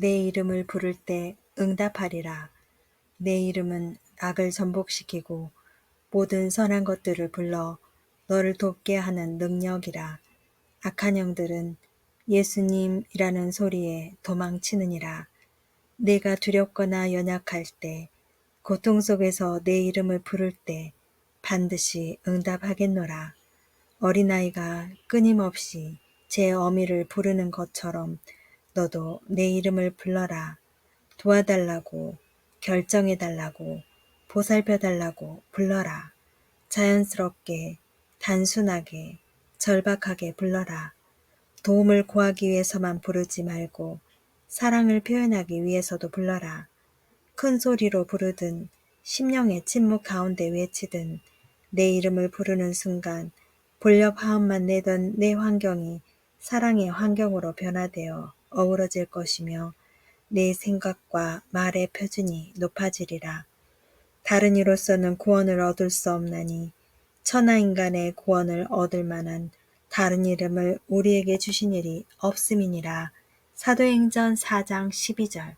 내 이름을 부를 때 응답하리라. 내 이름은 악을 전복시키고 모든 선한 것들을 불러 너를 돕게 하는 능력이라. 악한 영들은 예수님이라는 소리에 도망치느니라. 내가 두렵거나 연약할 때, 고통 속에서 내 이름을 부를 때 반드시 응답하겠노라. 어린아이가 끊임없이 제 어미를 부르는 것처럼 너도 내 이름을 불러라. 도와달라고, 결정해달라고, 보살펴달라고 불러라. 자연스럽게, 단순하게, 절박하게 불러라. 도움을 구하기 위해서만 부르지 말고 사랑을 표현하기 위해서도 불러라. 큰 소리로 부르든 심령의 침묵 가운데 외치든 내 이름을 부르는 순간 볼력 화음만 내던 내 환경이 사랑의 환경으로 변화되어 어우러질 것이며 내 생각과 말의 표준이 높아지리라. 다른 이로서는 구원을 얻을 수 없나니 천하 인간의 구원을 얻을 만한 다른 이름을 우리에게 주신 일이 없음이니라. 사도행전 4장 12절